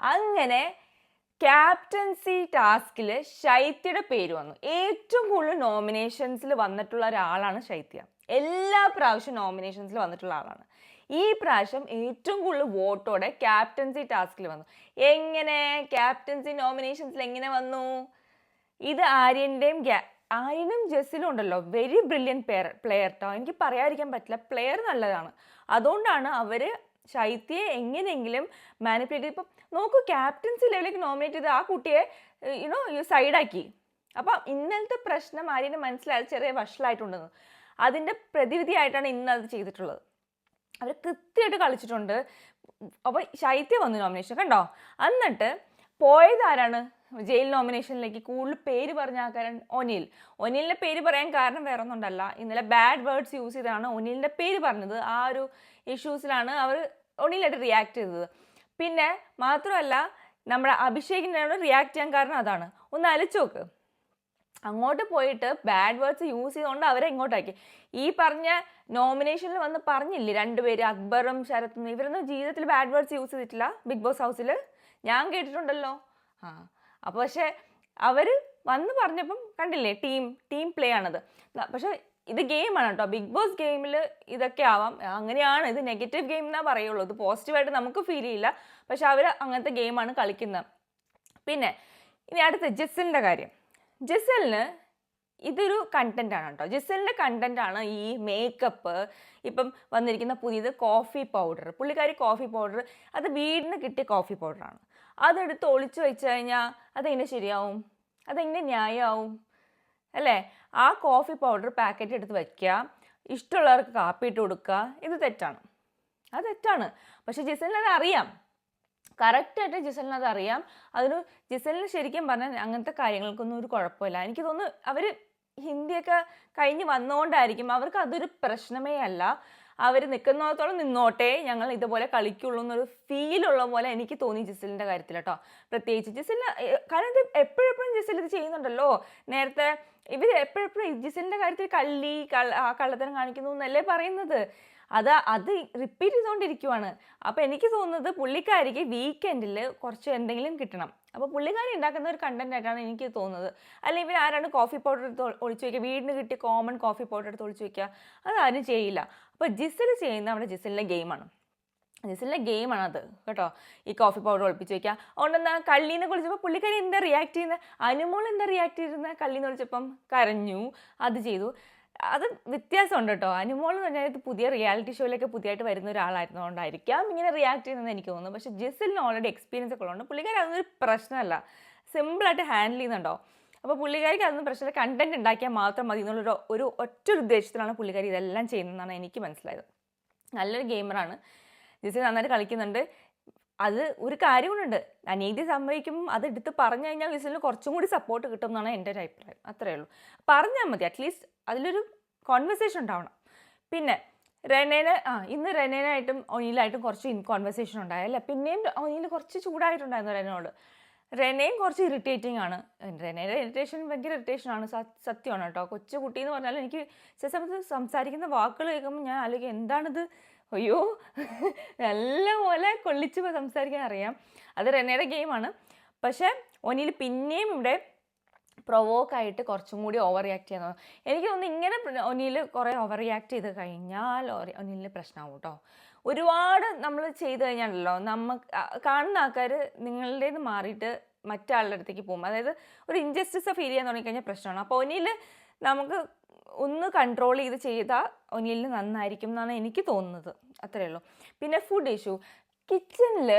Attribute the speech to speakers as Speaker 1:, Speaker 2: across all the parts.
Speaker 1: അങ്ങനെ ക്യാപ്റ്റൻസി ടാസ്കിൽ ശൈത്യയുടെ പേര് വന്നു. ഏറ്റവും കൂടുതൽ നോമിനേഷൻസിൽ വന്നിട്ടുള്ള ഒരാളാണ് ശൈത്യ. എല്ലാ പ്രാവശ്യം നോമിനേഷൻസിൽ വന്നിട്ടുള്ള ആളാണ്. ഈ പ്രാവശ്യം ഏറ്റവും കൂടുതൽ വോട്ടോടെ ക്യാപ്റ്റൻസി ടാസ്കിൽ വന്നു. എങ്ങനെ? ക്യാപ്റ്റൻസി നോമിനേഷൻസിൽ എങ്ങനെ വന്നു? ഇത് ആര്യന്റെയും ആര്യനും ജെസ്സിലും ഉണ്ടല്ലോ. വെരി ബ്രില്യൻ പ്ലെയർ പ്ലെയർ കേട്ടോ എനിക്ക് പറയാതിരിക്കാൻ പറ്റില്ല. പ്ലെയർ നല്ലതാണ്. അതുകൊണ്ടാണ് അവർ ശൈത്യയെ എങ്ങനെയെങ്കിലും മാനിപ്പുലേറ്റ് ഇപ്പം നോക്കൂ ക്യാപ്റ്റൻസി ലെവലിലേക്ക് നോമിനേറ്റ് ചെയ്ത് ആ കുട്ടിയെ യുനോ സൈഡാക്കി അപ്പം ഇന്നലത്തെ പ്രശ്നം ആര്യന് മനസ്സിലായത് ചെറിയ വഷളായിട്ടുണ്ടെന്ന്. അതിന്റെ പ്രതിവിധിയായിട്ടാണ് ഇന്ന് അത് ചെയ്തിട്ടുള്ളത്. അവർ കൃത്യമായിട്ട് കളിച്ചിട്ടുണ്ട്. അപ്പോൾ ശൈത്യ വന്നു നോമിനേഷൻ കണ്ടോ? എന്നിട്ട് പോയത് ആരാണ്? ജയിൽ നോമിനേഷനിലേക്ക് കൂടുതൽ പേര് പറഞ്ഞ ആൾക്കാരൻ ഒനിൽ. ഒനിലിന്റെ പേര് പറയാൻ കാരണം വേറെ ഒന്നുണ്ടല്ല ഇന്നലെ ബാഡ് വേർഡ്സ് യൂസ് ചെയ്താണ് ഒനിലിന്റെ പേര് പറഞ്ഞത്. ആ ഒരു ഇഷ്യൂസിലാണ് അവർ ഒനിലായിട്ട് റിയാക്ട് ചെയ്തത്. പിന്നെ മാത്രമല്ല നമ്മുടെ അഭിഷേകിനോട് റിയാക്ട് ചെയ്യാൻ കാരണം അതാണ്. ഒന്ന് അലച്ചോക്ക് അങ്ങോട്ട് പോയിട്ട് ബാഡ് വേർഡ്സ് യൂസ് ചെയ്തുകൊണ്ട് അവരെ ഇങ്ങോട്ടാക്കി. ഈ പറഞ്ഞ നോമിനേഷനിൽ വന്ന് പറഞ്ഞില്ലേ? രണ്ടുപേര് അക്ബറും ശരത്തും. ഇവരൊന്നും ജീവിതത്തിൽ ബാഡ് വേർഡ്സ് യൂസ് ചെയ്തിട്ടില്ല. ബിഗ് ബോസ് ഹൗസിൽ ഞാൻ കേട്ടിട്ടുണ്ടല്ലോ. ആ അപ്പോൾ പക്ഷേ അവർ വന്ന് പറഞ്ഞപ്പം കണ്ടില്ലേ ടീം ടീം പ്ലേ ആണത്. പക്ഷേ ഇത് ഗെയിമാണ് കേട്ടോ ബിഗ് ബോസ് ഗെയിമിൽ ഇതൊക്കെ ആവാം. അങ്ങനെയാണ് ഇത് നെഗറ്റീവ് ഗെയിം എന്നാ പറയുള്ളൂ. ഇത് പോസിറ്റീവായിട്ട് നമുക്ക് ഫീൽ ചെയ്യില്ല. പക്ഷെ അവർ അങ്ങനത്തെ ഗെയിമാണ് കളിക്കുന്നത് പിന്നെ ഇനി അടുത്ത ജെസലിന്റെ കാര്യം. ജെസലിന് ഇതൊരു കണ്ടന്റ് ആണ് കേട്ടോ ജെസലിന്റെ കണ്ടന്റ് ആണ് ഈ മേക്കപ്പ് ഇപ്പം വന്നിരിക്കുന്ന പുതിയത് കോഫി പൗഡർ പുള്ളിക്കാരി കോഫി പൗഡർ അത് വീടിന് കിട്ടിയ കോഫി പൗഡറാണ് അതെടുത്ത് ഒളിച്ചു വെച്ച് കഴിഞ്ഞാൽ അതെങ്ങനെ ശരിയാവും? അതെങ്ങനെ ന്യായമാവും അല്ലേ? ആ കോഫി പൗഡർ പാക്കറ്റ് എടുത്ത് വയ്ക്കുക ഇഷ്ടമുള്ളവർക്ക് കാപ്പി ഇട്ട് കൊടുക്കുക. ഇത് തെറ്റാണ്. അത് തെറ്റാണ്. പക്ഷെ ജിസലിന് അത് അറിയാം. കറക്റ്റായിട്ട് ജിസലിന് അത് അറിയാം. അതിന് ജിസലിന് ശരിക്കും പറഞ്ഞാൽ അങ്ങനത്തെ കാര്യങ്ങൾക്കൊന്നും ഒരു കുഴപ്പമില്ല. എനിക്ക് തോന്നുന്നു അവർ ഹിന്ദിയൊക്കെ കഴിഞ്ഞ് വന്നുകൊണ്ടായിരിക്കും അവർക്ക് അതൊരു പ്രശ്നമേ അല്ല. അവർ നിൽക്കുന്നിടത്തോളം നിന്നോട്ടെ ഞങ്ങൾ ഇതുപോലെ കളിക്കുള്ളൂ എന്നൊരു ഫീലുള്ള പോലെ എനിക്ക് തോന്നി ജിസലിന്റെ കാര്യത്തിൽ കേട്ടോ പ്രത്യേകിച്ച് എ- കാരണം ഇത് എപ്പോഴെപ്പോഴും ജിസൽ ഇത് ചെയ്യുന്നുണ്ടല്ലോ. നേരത്തെ ഇവർ എപ്പോഴെപ്പോഴും ഇജിസിന്റെ കാര്യത്തിൽ കള്ളി കള്ളത്തരം കാണിക്കുന്നു എന്നല്ലേ പറയുന്നത്. അത് അത് റിപ്പീറ്റ് ചെയ്തുകൊണ്ടിരിക്കുവാണ് അപ്പോൾ എനിക്ക് തോന്നുന്നത് പുള്ളിക്കാരിക്ക് വീക്കെൻഡിൽ കുറച്ച് എന്തെങ്കിലും കിട്ടണം. അപ്പോൾ പുള്ളിക്കാരി ഉണ്ടാക്കുന്ന ഒരു കണ്ടന്റ് ആയിട്ടാണ് എനിക്ക് തോന്നുന്നത്. അല്ലെങ്കിൽ ഇവർ ആരാണ് കോഫി പൗഡർ എടുത്ത് ഒളിച്ചു വയ്ക്കുക വീടിന് കിട്ടിയ കോമൺ കോഫി പൗഡർ എടുത്ത് ഒളിച്ചു വയ്ക്കുക അതാരും ചെയ്യില്ല. അപ്പോൾ ജിസൽ ചെയ്യുന്ന അവിടെ ജിസലിന്റെ ഗെയിമാണ് ജിസലിന്റെ ഗെയിമാണ് അത് കേട്ടോ? ഈ കോഫി പൗഡർ ഒളിപ്പിച്ച് വെക്കുക. അതുകൊണ്ടെന്താ? കള്ളീനെ കുളിച്ചപ്പോൾ പുള്ളിക്കാരി എന്താ റിയാക്ട് ചെയ്യുന്നത് അനുമോൾ എന്താ റിയാക്ട് ചെയ്തിരുന്നത് കള്ളീന്ന് വിളിച്ചപ്പം കരഞ്ഞു. അത് ചെയ്തു. അത് വ്യത്യാസമുണ്ട് കേട്ടോ. അനുമോൾ എന്ന് പറഞ്ഞാൽ ഇത് പുതിയ റിയാലിറ്റി ഷോയിലൊക്കെ പുതിയതായിട്ട് വരുന്ന ഒരാളായിരുന്നുകൊണ്ടായിരിക്കാം ഇങ്ങനെ റിയാക്ട് ചെയ്യുന്നത് എനിക്ക് തോന്നുന്നു. പക്ഷേ ജിസലിന് ഓൾറെഡി എക്സ്പീരിയൻസ് ഒക്കെ ഉള്ളതുകൊണ്ട് പുള്ളിക്കാരി അതൊന്നും ഒരു പ്രശ്നമല്ല. സിമ്പിളായിട്ട് ഹാൻഡിൽ ചെയ്യുന്നുണ്ടോ? അപ്പോൾ പുള്ളിക്കാരിക്ക് അതൊന്നും പ്രശ്നമില്ല. കണ്ടന്റ് ഉണ്ടാക്കിയാൽ മാത്രം മതി എന്നുള്ളൊരു ഒരു ഒറ്റ ഉദ്ദേശത്തിലാണ് പുള്ളിക്കാരി ഇതെല്ലാം ചെയ്യുന്നതെന്നാണ് എനിക്ക് മനസ്സിലായത്. നല്ലൊരു ഗെയിമറാണ് ജിസൽ നന്നായിട്ട് കളിക്കുന്നുണ്ട്. അത് ഒരു കാര്യമുണ്ട്. അനീതി സംഭവിക്കുമ്പോൾ അത് എടുത്ത് പറഞ്ഞു കഴിഞ്ഞാൽ ജിസലിന് കുറച്ചും കൂടി സപ്പോർട്ട് കിട്ടും എന്നാണ് എന്റെ ഒരു അഭിപ്രായം. അത്രയേ ഉള്ളൂ. പറഞ്ഞാൽ മതി. അറ്റ്ലീസ്റ്റ് അതിലൊരു കോൺവെർസേഷൻ ഉണ്ടാവണം. പിന്നെ റെനേനെ ആ ഇന്ന് റെനേനായിട്ടും ഒനിയിലായിട്ടും കുറച്ച് കോൺവെർസേഷൻ ഉണ്ടായല്ലേ പിന്നെയും ഒനിയിൽ കുറച്ച് ചൂടായിട്ടുണ്ടായിരുന്നു റെനോട്. റെനയും കുറച്ച് ഇറിറ്റേറ്റിംഗ് ആണ്. റെനയുടെ ഇറിറ്റേഷൻ ഭയങ്കര ഇറിറ്റേഷൻ ആണ്. സത്യമാണ് കേട്ടോ. കൊച്ചു കുട്ടി എന്ന് പറഞ്ഞാൽ എനിക്ക് ചില സമയത്ത് സംസാരിക്കുന്ന വാക്കുകൾ കേൾക്കുമ്പോൾ ഞാൻ ആലോചിക്കും എന്താണിത്? അയ്യോ. നല്ല പോലെ കൊള്ളിച്ച് സംസാരിക്കാൻ അറിയാം. അത് റെനയുടെ ഗെയിമാണ്. പക്ഷേ ഒനിയിൽ പിന്നെയും ഇവിടെ പ്രൊവോക്കായിട്ട് കുറച്ചും കൂടി ഓവർ റിയാക്ട് ചെയ്യുന്നത് എനിക്ക് തോന്നുന്നു ഇങ്ങനെ ഒനിയിൽ കുറേ ഓവർ റിയാക്ട് ചെയ്ത് കഴിഞ്ഞാൽ ഒനിലിന് പ്രശ്നമാവും കേട്ടോ ഒരുപാട് നമ്മൾ ചെയ്ത് കഴിഞ്ഞാണല്ലോ നമുക്ക് കാണുന്ന ആൾക്കാർ നിങ്ങളുടേത് മാറിയിട്ട് മറ്റാളുടെ അടുത്തേക്ക് പോകും. അതായത് ഒരു ഇൻജസ്റ്റിസ് ഫീൽ ചെയ്യാൻ തുടങ്ങിക്കഴിഞ്ഞാൽ പ്രശ്നമാണ്. അപ്പോൾ ഒനിയിൽ നമുക്ക് ഒന്ന് കൺട്രോൾ ചെയ്ത് ചെയ്താൽ ഒനിയലിന് നന്നായിരിക്കും എന്നാണ് എനിക്ക് തോന്നുന്നത്. അത്രയേ ഉള്ളൂ. പിന്നെ ഫുഡ് ഇഷ്യൂ കിച്ചണിൽ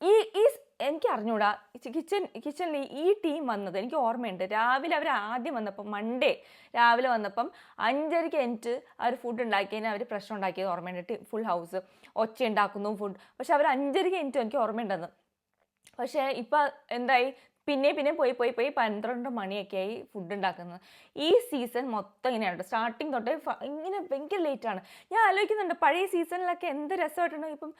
Speaker 1: ഈ ഈ എനിക്ക് അറിഞ്ഞൂടാ. കിച്ചൺ കിച്ചണിൽ ഈ ടീം വന്നത് എനിക്ക് ഓർമ്മയുണ്ട്. രാവിലെ അവർ ആദ്യം വന്നപ്പം മൺഡേ രാവിലെ വന്നപ്പം അഞ്ചരയ്ക്ക് എനിക്ക് അവർ ഫുഡ് ഉണ്ടാക്കിയതിന് അവർ പ്രശ്നം ഉണ്ടാക്കിയത് ഓർമ്മയുണ്ട്. ഫുൾ ഹൗസ് ഒച്ച ഉണ്ടാക്കുന്നു ഫുഡ് പക്ഷെ അവർ അഞ്ചരയ്ക്ക് എനിക്ക് എനിക്ക് ഓർമ്മയുണ്ടെന്ന്. പക്ഷേ ഇപ്പം എന്തായി? പിന്നെ പിന്നെ പോയി പോയി പോയി പന്ത്രണ്ട് മണിയൊക്കെ ആയി ഫുഡ് ഉണ്ടാക്കുന്നത്. ഈ സീസൺ മൊത്തം ഇങ്ങനെയാണ് സ്റ്റാർട്ടിങ് തൊട്ട് ഇങ്ങനെ ഭയങ്കര ലേറ്റാണ് ഞാൻ ആലോചിക്കുന്നുണ്ട് പഴയ സീസണിലൊക്കെ എന്ത് രസമായിട്ടുണ്ടോ ഇപ്പം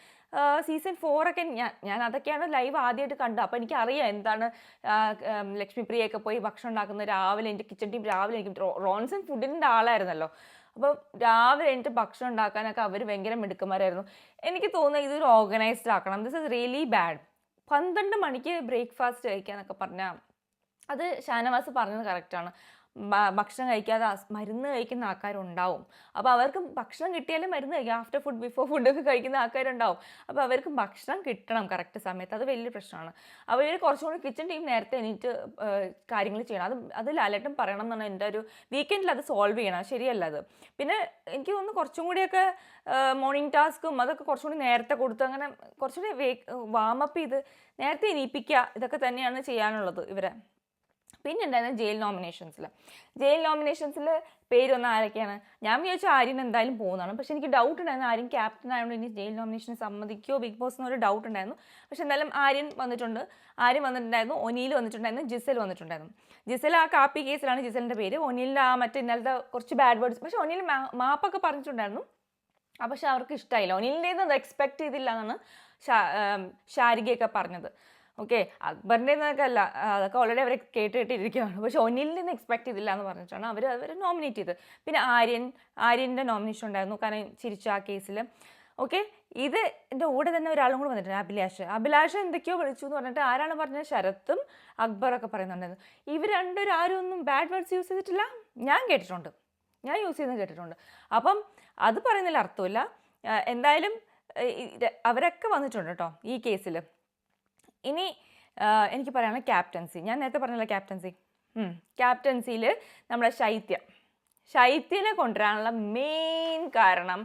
Speaker 1: സീസൺ ഫോറൊക്കെ ഞാൻ ഞാൻ അതൊക്കെയാണ് ലൈവ് ആദ്യമായിട്ട് കണ്ടത്. അപ്പോൾ എനിക്കറിയാം എന്താണ് ആ, ഉം, ലക്ഷ്മി പ്രിയയൊക്കെ പോയി ഭക്ഷണം ഉണ്ടാക്കുന്നത്. രാവിലെ എന്റെ കിച്ചൺ ടീം രാവിലെ എനിക്ക് റോൺസൺ ഫുഡിന്റെ ആളായിരുന്നല്ലോ. അപ്പോൾ രാവിലെ എനിക്ക് ഭക്ഷണം ഉണ്ടാക്കാനൊക്കെ അവർ ഭയങ്കര മിടുക്കന്മാരായിരുന്നു. എനിക്ക് തോന്നുന്നത് ഇതൊരു ഓർഗനൈസ്ഡ് ആക്കണം. ദിസ് ഇസ് റിയലി ബാഡ് പന്ത്രണ്ട് മണിക്ക് ബ്രേക്ക്ഫാസ്റ്റ് കഴിക്കാന്നൊക്കെ പറഞ്ഞാൽ അത് ഷാനവാസ് പറഞ്ഞത് കറക്റ്റാണ് ഭക്ഷണം കഴിക്കാതെ മരുന്ന് കഴിക്കുന്ന ആൾക്കാരുണ്ടാവും. അപ്പോൾ അവർക്ക് ഭക്ഷണം കിട്ടിയാലും മരുന്ന് കഴിക്കും ആഫ്റ്റർ ഫുഡ് ബിഫോർ ഫുഡൊക്കെ കഴിക്കുന്ന ആൾക്കാരുണ്ടാവും. അപ്പോൾ അവർക്ക് ഭക്ഷണം കിട്ടണം കറക്റ്റ് സമയത്ത്. അത് വലിയ പ്രശ്നമാണ്. അവർ കുറച്ചും കൂടി കിച്ചൺ ടീം നേരത്തെ എണീറ്റ് കാര്യങ്ങൾ ചെയ്യണം. അത് അത് ലാലേട്ടൻ പറയണം എന്നാണ് എന്റെ ഒരു വീക്കെൻഡിൽ അത് സോൾവ് ചെയ്യണം. ശരിയല്ല അത്. പിന്നെ എനിക്ക് തോന്നുന്നു കുറച്ചും കൂടിയൊക്കെ മോർണിംഗ് ടാസ്കും അതൊക്കെ കുറച്ചുകൂടി നേരത്തെ കൊടുത്ത് അങ്ങനെ കുറച്ചുകൂടി വേ വാമപ്പ് ചെയ്ത് നേരത്തെ എണീപ്പിക്കുക ഇതൊക്കെ തന്നെയാണ് ചെയ്യാനുള്ളത് ഇവരെ. പിന്നെ ഉണ്ടായിരുന്നത് ജയിൽ നോമിനേഷൻസിൽ ജയിൽ നോമിനേഷൻസിൽ പേര് വന്ന ആരൊക്കെയാണ്? ഞാൻ വിചാരിച്ചു ആര്യൻ എന്തായാലും പോകുന്നതാണ്. പക്ഷെ എനിക്ക് ഡൗട്ട് ഉണ്ടായിരുന്നു. ആര്യൻ ക്യാപ്റ്റൻ ആയതുകൊണ്ട് ഇനി ജയിൽ നോമിനേഷൻ സമ്മതിക്കോ? ബിഗ് ബോസ് എന്നൊരു ഡൗട്ട് ഉണ്ടായിരുന്നു. പക്ഷെ എന്തായാലും ആര്യൻ വന്നിട്ടുണ്ട്. ആര്യൻ വന്നിട്ടുണ്ടായിരുന്നു. ഒനിയിൽ വന്നിട്ടുണ്ടായിരുന്നു. ജിസൽ വന്നിട്ടുണ്ടായിരുന്നു. ജിസൽ ആ കാപ്പി കേസിലാണ് ജിസലിന്റെ പേര്. ഒനീലിന്റെ ആ മറ്റേ ഇന്നലത്തെ കുറച്ച് ബാഡ് വേർഡ്സ് പക്ഷെ ഒനീൽ മാപ്പൊക്കെ പറഞ്ഞിട്ടുണ്ടായിരുന്നു. പക്ഷെ അവർക്ക് ഇഷ്ടമായില്ല ഒനിലിന്റെ എക്സ്പെക്ട് ചെയ്തില്ല എന്നാണ് ഷാ ആം, ശാരികയൊക്കെ പറഞ്ഞത്. ഓക്കെ അക്ബറിന്റെ എന്നൊക്കെ അല്ല അതൊക്കെ ഓൾറെഡി അവരെ കേട്ട് കേട്ടിരിക്കുകയാണ് പക്ഷെ ഒന്നിൽ നിന്ന് എക്സ്പെക്ട് ചെയ്തില്ല എന്ന് പറഞ്ഞിട്ടാണ് അവർ അവർ നോമിനേറ്റ് ചെയ്തത്. പിന്നെ ആര്യൻ ആര്യന്റെ നോമിനേഷൻ ഉണ്ടായിരുന്നു. കാരണം ചിരിച്ച ആ കേസിൽ ഓക്കെ ഇത് എന്റെ കൂടെ തന്നെ ഒരാളും കൂടെ വന്നിട്ടുണ്ട് അഭിലാഷ്. അഭിലാഷ് എന്തൊക്കെയോ വിളിച്ചു എന്ന് പറഞ്ഞിട്ട് ആരാണ് പറഞ്ഞത്? ശരത്തും അക്ബറൊക്കെ പറയുന്നുണ്ടായിരുന്നു. ഇവർ രണ്ടുപേരും ആരും ഒന്നും ബാഡ് വേർഡ്സ് യൂസ് ചെയ്തിട്ടില്ല. ഞാൻ കേട്ടിട്ടുണ്ട്. ഞാൻ യൂസ് ചെയ്യുന്നത് കേട്ടിട്ടുണ്ട്. അപ്പം അത് പറയുന്നതിൽ അർത്ഥമില്ല. എന്തായാലും അവരൊക്കെ വന്നിട്ടുണ്ട് കേട്ടോ ഈ കേസിൽ ഇനി എനിക്ക് പറയാനുള്ള ക്യാപ്റ്റൻസി ഞാൻ നേരത്തെ പറഞ്ഞല്ലോ ക്യാപ്റ്റൻസി ക്യാപ്റ്റൻസിയിൽ നമ്മുടെ ശൈത്യ. ശൈത്യനെ കൊണ്ടുവരാനുള്ള മെയിൻ കാരണം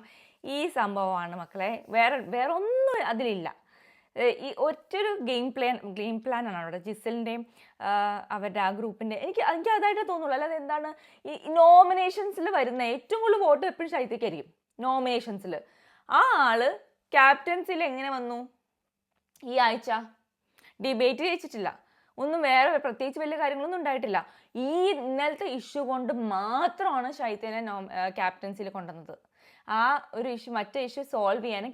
Speaker 1: ഈ സംഭവമാണ് മക്കളെ. വേറെ വേറെ ഒന്നും അതിലില്ല ഈ ഒറ്റൊരു ഗെയിം പ്ലാൻ ഗെയിം പ്ലാനാണ് അവിടെ. ജിസലിന്റെയും അവരുടെ ആ ഗ്രൂപ്പിന്റെ എനിക്ക് എനിക്ക് അതായിട്ട് തോന്നുള്ളൂ. അല്ലാതെ എന്താണ് ഈ നോമിനേഷൻസിൽ വരുന്ന ഏറ്റവും കൂടുതൽ വോട്ട് എപ്പോഴും ശൈത്യക്കായിരിക്കും. നോമിനേഷൻസിൽ ആ ആൾ ക്യാപ്റ്റൻസിൽ എങ്ങനെ വന്നു? ഈ ആഴ്ച. ഡിബേറ്റ് ജയിച്ചിട്ടില്ല ഒന്നും വേറെ പ്രത്യേകിച്ച് വലിയ കാര്യങ്ങളൊന്നും ഉണ്ടായിട്ടില്ല. ഈ ഇന്നലത്തെ ഇഷ്യൂ കൊണ്ട് മാത്രമാണ് ശൈത്യനെ നോ ക്യാപ്റ്റൻസിൽ കൊണ്ടുവന്നത്. ആ ഒരു ഇഷ്യൂ മറ്റേ ഇഷ്യൂ സോൾവ് ചെയ്യാനും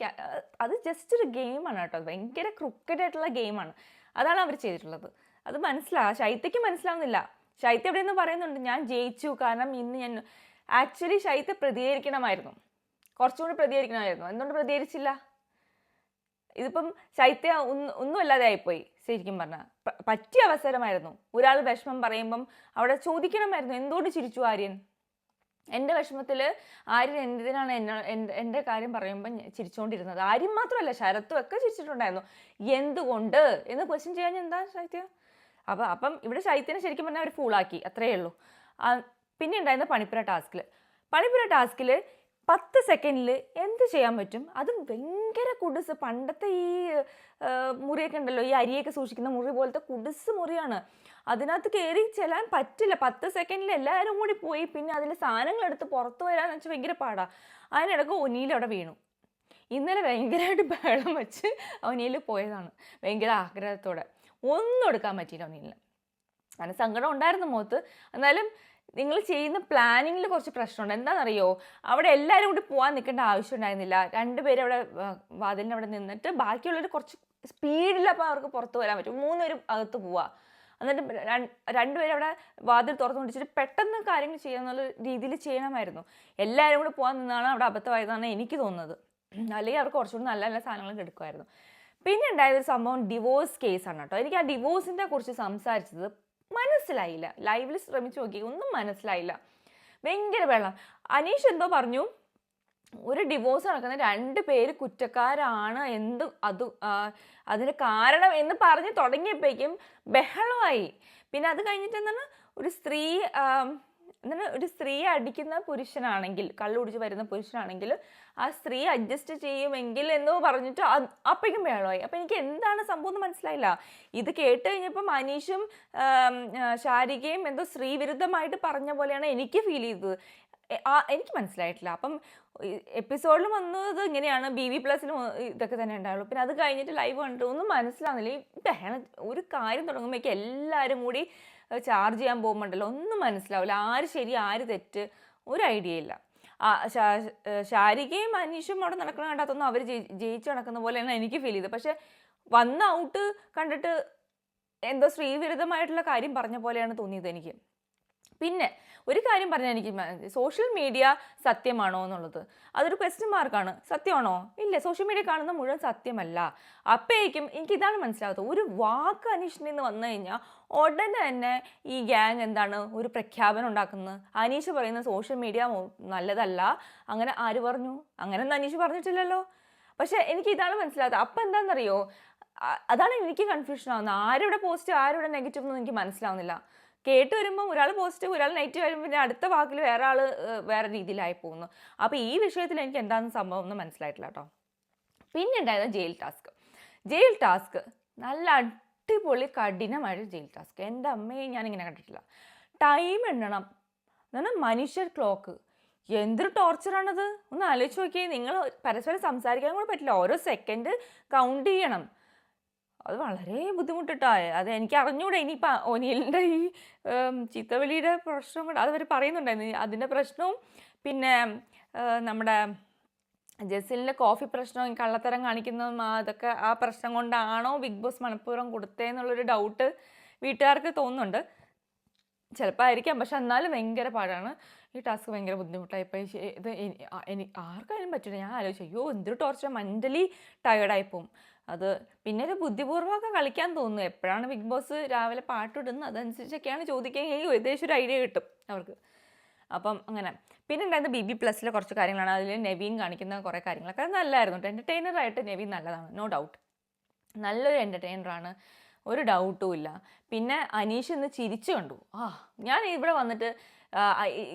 Speaker 1: അത് ജസ്റ്റ് ഒരു ഗെയിമാണ് കേട്ടോ. ഭയങ്കര ക്രിക്കറ്റ് ആയിട്ടുള്ള ഗെയിമാണ് അതാണ് അവർ ചെയ്തിട്ടുള്ളത്. അത് മനസ്സിലാവും ശൈത്യക്ക് മനസ്സിലാവുന്നില്ല. ശൈത്യ എവിടെ നിന്ന് പറയുന്നുണ്ട് ഞാൻ ജയിച്ചു കാരണം ഇന്ന് ഞാൻ ആക്ച്വലി ശൈത്യ പ്രതികരിക്കണമായിരുന്നു. കുറച്ചുകൂടി പ്രതികരിക്കണമായിരുന്നു. എന്തുകൊണ്ട് പ്രതികരിച്ചില്ല? ഇതിപ്പം ശൈത്യ ഒന്നും ഒന്നുമല്ലാതെ ആയിപ്പോയി ശരിക്കും പറഞ്ഞാൽ പറ്റിയ അവസരമായിരുന്നു. ഒരാൾ വിഷമം പറയുമ്പം അവിടെ ചോദിക്കണമായിരുന്നു എന്തുകൊണ്ട് ചിരിച്ചു ആര്യൻ? എന്റെ വിഷമത്തിൽ ആര്യൻ എന്തിനാണ് എന്നെ എന്റെ കാര്യം പറയുമ്പോൾ ചിരിച്ചുകൊണ്ടിരുന്നത് ആര്യൻ മാത്രമല്ല ശരത്തും ഒക്കെ ചിരിച്ചിട്ടുണ്ടായിരുന്നു. എന്തുകൊണ്ട്? എന്ന് ക്വസ്റ്റ്യൻ ചെയ്യാൻ എന്താ ശൈത്യ? അപ്പം അപ്പം ഇവിടെ ശൈത്യനെ ശരിക്കും പറഞ്ഞാൽ അവർ ഫൂളാക്കി അത്രയേ ഉള്ളൂ. പിന്നെ ഉണ്ടായിരുന്ന പണിപ്പുര ടാസ്കിൽ പണിപ്പുര ടാസ്കിൽ പത്ത് സെക്കൻഡിൽ എന്ത് ചെയ്യാൻ പറ്റും? അതും ഭയങ്കര കുടുസ്. പണ്ടത്തെ ഈ മുറിയൊക്കെ ഉണ്ടല്ലോ ഈ അരിയൊക്കെ സൂക്ഷിക്കുന്ന മുറി പോലത്തെ കുടുസ് മുറിയാണ്. അതിനകത്ത് കയറി ചെല്ലാൻ പറ്റില്ല. പത്ത് സെക്കൻഡിൽ എല്ലാവരും കൂടി പോയി പിന്നെ അതിൽ സാധനങ്ങൾ എടുത്ത് പുറത്ത് വരാന്ന് വെച്ചാൽ ഭയങ്കര പാടാണ് അതിനിടക്ക് ഒനിയിലവിടെ വീണു. ഇന്നലെ ഭയങ്കരമായിട്ട് ബഹളം വെച്ച് ഒനിയിൽ പോയതാണ്. ഭയങ്കര ആഗ്രഹത്തോടെ. ഒന്നും എടുക്കാൻ പറ്റിയില്ല ഒനിയിൽ അങ്ങനെ സങ്കടം ഉണ്ടായിരുന്നു മുഖത്ത്. എന്നാലും നിങ്ങൾ ചെയ്യുന്ന പ്ലാനിങ്ങിൽ കുറച്ച് പ്രശ്നമുണ്ട്. എന്താണെന്നറിയോ? അവിടെ എല്ലാവരും കൂടി പോകാൻ നിൽക്കേണ്ട ആവശ്യം ഉണ്ടായിരുന്നില്ല. രണ്ടുപേരും അവിടെ വാതിലിന്റെ അവിടെ നിന്നിട്ട് ബാക്കിയുള്ളവർ കുറച്ച് സ്പീഡിൽ അപ്പോൾ അവർക്ക് പുറത്ത് വരാൻ പറ്റും. മൂന്നുപേരും അകത്ത് പോവുക എന്നിട്ട് രണ്ട് രണ്ടുപേരും അവിടെ വാതിൽ തുറന്നു പിടിച്ചിട്ട് പെട്ടെന്ന് കാര്യങ്ങൾ ചെയ്യാന്നുള്ള രീതിയിൽ ചെയ്യണമായിരുന്നു. എല്ലാവരും കൂടി പോകാൻ നിന്നാണ് അവിടെ അബദ്ധമായതാണ് എനിക്ക് തോന്നുന്നത്. അല്ലെങ്കിൽ അവർക്ക് കുറച്ചുകൂടി നല്ല നല്ല സാധനങ്ങൾ എടുക്കുമായിരുന്നു. പിന്നെ ഉണ്ടായ ഒരു സംഭവം ഡിവോഴ്സ് കേസാണ് കേട്ടോ. എനിക്ക് ആ ഡിവോഴ്സിനെ കുറിച്ച് സംസാരിച്ചത് മനസ്സിലായില്ല. ലൈവിൽ ശ്രമിച്ചു നോക്കി. ഒന്നും മനസ്സിലായില്ല. ഭയങ്കര വെള്ളം അനീഷ് എന്തോ പറഞ്ഞു ഒരു ഡിവോഴ്സ് നടക്കുന്ന രണ്ട് പേര് കുറ്റക്കാരാണ് എന്ത് അത് അതിന് കാരണം എന്ന് പറഞ്ഞ് തുടങ്ങിയപ്പോഴേക്കും ബഹളമായി. പിന്നെ അത് കഴിഞ്ഞിട്ട് എന്താണ് ഒരു സ്ത്രീ എന്താണ് ഒരു സ്ത്രീയെ അടിക്കുന്ന പുരുഷനാണെങ്കിൽ കള്ളുടിച്ച് വരുന്ന പുരുഷനാണെങ്കിൽ ആ സ്ത്രീ അഡ്ജസ്റ്റ് ചെയ്യുമെങ്കിൽ എന്ന് പറഞ്ഞിട്ട് അത് അപ്പോഴേക്കും ബഹളമായി. അപ്പം എനിക്ക് എന്താണ് സംഭവം എന്ന് മനസ്സിലായില്ല. ഇത് കേട്ട് കഴിഞ്ഞപ്പോൾ മനീഷും ശാരികയും എന്തോ സ്ത്രീവിരുദ്ധമായിട്ട് പറഞ്ഞ പോലെയാണ് എനിക്ക് ഫീൽ ചെയ്തത്. എനിക്ക് മനസ്സിലായിട്ടില്ല. അപ്പം എപ്പിസോഡിൽ വന്നത് ഇങ്ങനെയാണ്. ബി വി പ്ലസിലും ഇതൊക്കെ തന്നെ ഉണ്ടാവുള്ളൂ. പിന്നെ അത് കഴിഞ്ഞിട്ട് ലൈവ് കണ്ടിട്ട് ഒന്നും മനസ്സിലാവുന്നില്ല. ഈ ഒരു കാര്യം തുടങ്ങുമ്പോഴേക്കും എല്ലാവരും കൂടി ചാർജ് ചെയ്യാൻ പോകുമ്പോണ്ടല്ലോ ഒന്നും മനസ്സിലാവില്ല ആര് ശരി ആര് തെറ്റ് ഒരു ഐഡിയ ഇല്ല. ശാരികയും അനീഷും അവിടെ നടക്കണ കണ്ടാത്തൊന്നും അവർ ജയിച്ചു നടക്കുന്ന പോലെയാണ് എനിക്ക് ഫീൽ ചെയ്തത്. പക്ഷെ വന്ന ഔട്ട് കണ്ടിട്ട് എന്തോ സ്ത്രീവിരുദ്ധമായിട്ടുള്ള കാര്യം പറഞ്ഞ പോലെയാണ് തോന്നിയത് എനിക്ക്. പിന്നെ ഒരു കാര്യം പറഞ്ഞാൽ എനിക്ക് സോഷ്യൽ മീഡിയ സത്യമാണോ എന്നുള്ളത്. അതൊരു ക്വസ്റ്റ്യൻ മാർക്കാണ് സത്യമാണോ? ഇല്ല. സോഷ്യൽ മീഡിയ കാണുന്ന മുഴുവൻ സത്യമല്ല. അപ്പോഴേക്കും എനിക്ക് ഇതാണ് മനസ്സിലാകാത്തത് ഒരു വാക്ക് അനീഷിൽ നിന്ന് വന്നു കഴിഞ്ഞാൽ ഉടനെ തന്നെ ഈ ഗ്യാങ് എന്താണ് ഒരു പ്രഖ്യാപനം ഉണ്ടാക്കുന്നത്. അനീഷ് പറയുന്ന സോഷ്യൽ മീഡിയ നല്ലതല്ല. അങ്ങനെ ആര് പറഞ്ഞു? അങ്ങനെ ഒന്നും അനീഷ് പറഞ്ഞിട്ടില്ലല്ലോ. പക്ഷേ എനിക്ക് ഇതാണ് മനസ്സിലാകുന്നത് അപ്പം എന്താണെന്നറിയോ അതാണ് എനിക്ക് കൺഫ്യൂഷൻ ആവുന്നത്. ആരുടെ പോസിറ്റീവ് ആരുടെ നെഗറ്റീവ് എന്നൊന്നും എനിക്ക് മനസ്സിലാവുന്നില്ല. കേട്ട് വരുമ്പോൾ ഒരാൾ പോസിറ്റീവ് ഒരാൾ നെഗറ്റീവ് വരുമ്പോൾ പിന്നെ അടുത്ത വാക്കിൽ വേറെ ആൾ വേറെ രീതിയിലായി പോകുന്നു. അപ്പോൾ ഈ വിഷയത്തിൽ എനിക്ക് എന്താണ് സംഭവം എന്ന് മനസ്സിലായിട്ടില്ല കേട്ടോ പിന്നെ ഉണ്ടായത് ജയിൽ ടാസ്ക് ജയിൽ ടാസ്ക് നല്ല അടിപൊളി കഠിനമായ ജയിൽ ടാസ്ക് എന്റെ അമ്മയെ ഇങ്ങനെ കണ്ടിട്ടില്ല. ടൈം എണ്ണണം. എന്നാൽ മനുഷ്യർ ക്ലോക്ക് എന്തൊരു ടോർച്ചറാണത് ഒന്ന് ആലോചിച്ച് നോക്കിയേ. നിങ്ങൾ പരസ്പരം സംസാരിക്കാൻ കൂടെ പറ്റില്ല. ഓരോ സെക്കൻഡ് കൗണ്ട് ചെയ്യണം. അത് വളരെ ബുദ്ധിമുട്ടിട്ടായ. അത് എനിക്ക് അറിഞ്ഞൂടെ ഇനിയിപ്പോൾ ഒനിയലിന്റെ ഈ ചീത്തവെളിയുടെ പ്രശ്നം കൂടെ അതവർ പറയുന്നുണ്ടായിരുന്നു. അതിന്റെ പ്രശ്നവും പിന്നെ നമ്മുടെ ജസിലിന്റെ കോഫി പ്രശ്നവും കള്ളത്തരം കാണിക്കുന്നതും അതൊക്കെ ആ പ്രശ്നം കൊണ്ടാണോ ബിഗ് ബോസ് മണപ്പൂർവം കൊടുത്തതെന്നുള്ളൊരു ഡൗട്ട് വീട്ടുകാർക്ക് തോന്നുന്നുണ്ട്. ചിലപ്പോൾ ആയിരിക്കാം പക്ഷെ എന്നാലും ഭയങ്കര പാടാണ്. ഈ ടാസ്ക് ഭയങ്കര ബുദ്ധിമുട്ടായിപ്പോയി ഇത് എനിക്ക് ആർക്കായാലും പറ്റില്ല ഞാൻ ആലോചിച്ചു. അയ്യോ എന്തൊരു ടോർച്ചർ മെന്റലി ടയേർഡായി പോകും അത് പിന്നെ ഒരു ബുദ്ധിപൂർവമൊക്കെ കളിക്കാൻ തോന്നുന്നു. എപ്പോഴാണ് ബിഗ് ബോസ് രാവിലെ പാട്ടിടുന്നത്? അതനുസരിച്ചൊക്കെയാണ് ചോദിക്കുകയെങ്കിൽ ഏകദേശം ഒരു ഐഡിയ കിട്ടും അവർക്ക്. അപ്പം അങ്ങനെ. പിന്നെ ഉണ്ടായിരുന്ന ബി ബി പ്ലസ്സിലെ കുറച്ച് കാര്യങ്ങളാണ്. അതിൽ നവീൻ കാണിക്കുന്ന കുറേ കാര്യങ്ങളൊക്കെ. അത് നല്ലതായിരുന്നു എന്റർടൈനറായിട്ട് നവീൻ നല്ലതാണ്. നോ ഡൗട്ട് നല്ലൊരു എന്റർടൈനറാണ് ഒരു ഡൗട്ടും ഇല്ല. പിന്നെ അനീഷ് ഇന്ന് ചിരിച്ചു കണ്ടു. ആ ഞാൻ ഇവിടെ വന്നിട്ട്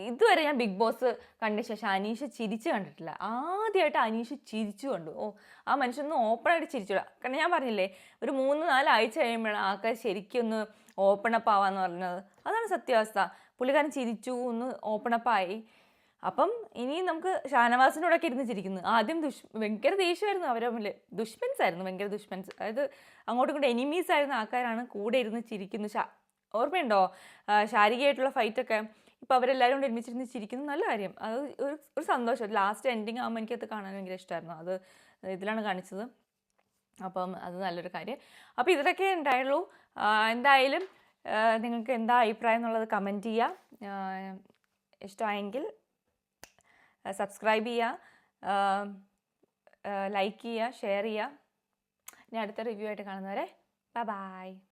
Speaker 1: ഇതുവരെ ഞാൻ ബിഗ് ബോസ് കണ്ട ശേഷം അനീഷ് ചിരിച്ചു കണ്ടിട്ടില്ല. ആദ്യമായിട്ട് അനീഷ് ചിരിച്ചു കണ്ടു. ഓ ആ മനുഷ്യനൊന്ന് ഓപ്പണായിട്ട് ചിരിച്ചില്ല കാരണം ഞാൻ പറഞ്ഞില്ലേ ഒരു മൂന്ന് നാല് ആഴ്ച കഴിയുമ്പോഴാണ് ആൾക്കാർ ശരിക്കൊന്ന് ഓപ്പണപ്പ് ആവാന്ന് പറഞ്ഞത്. അതാണ് സത്യാവസ്ഥ. പുള്ളിക്കാരൻ ചിരിച്ചു ഒന്ന് ഓപ്പൺ അപ്പ് ഇനി നമുക്ക് ഷാനവാസിനോടൊക്കെ ഇരുന്ന് ചിരിക്കുന്നു. ആദ്യം ദുഷ് ഭയങ്കര ദേഷ്യമായിരുന്നു അവരെ മുന്നിൽ ദുഷ്മൻസ് ആയിരുന്നു ഭയങ്കര ദുഷ്മൻസ്. അതായത് അങ്ങോട്ടും ഇങ്ങോട്ടും എനിമീസ് ആയിരുന്ന ആൾക്കാരാണ് കൂടെ ഇരുന്ന് ചിരിക്കുന്നു. ഓർമ്മയുണ്ടോ? ശാരീരികമായിട്ടുള്ള ഫൈറ്റൊക്കെ ഇപ്പോൾ അവരെല്ലാവരും കൂടെ ഒരുമിച്ചിരുന്ന് ചിരിക്കുന്നു നല്ല കാര്യം. അത് ഒരു ഒരു സന്തോഷം. ലാസ്റ്റ് എൻഡിങ് ആകുമ്പോൾ എനിക്കത് കാണാൻ ഭയങ്കര ഇഷ്ടമായിരുന്നു അത് ഇതിലാണ് കാണിച്ചത്. അപ്പം അത് നല്ലൊരു കാര്യം. അപ്പോൾ ഇതൊക്കെ ഉണ്ടായുള്ളൂ. എന്തായാലും നിങ്ങൾക്ക് എന്താ അഭിപ്രായം എന്നുള്ളത് കമന്റ് ചെയ്യുക ഇഷ്ടമായെങ്കിൽ സബ്സ്ക്രൈബ് ചെയ്യുക ലൈക്ക് ചെയ്യുക ഷെയർ ചെയ്യുക ഞാൻ അടുത്ത റിവ്യൂ ആയിട്ട് കാണുന്നവരെ ബൈ ബൈ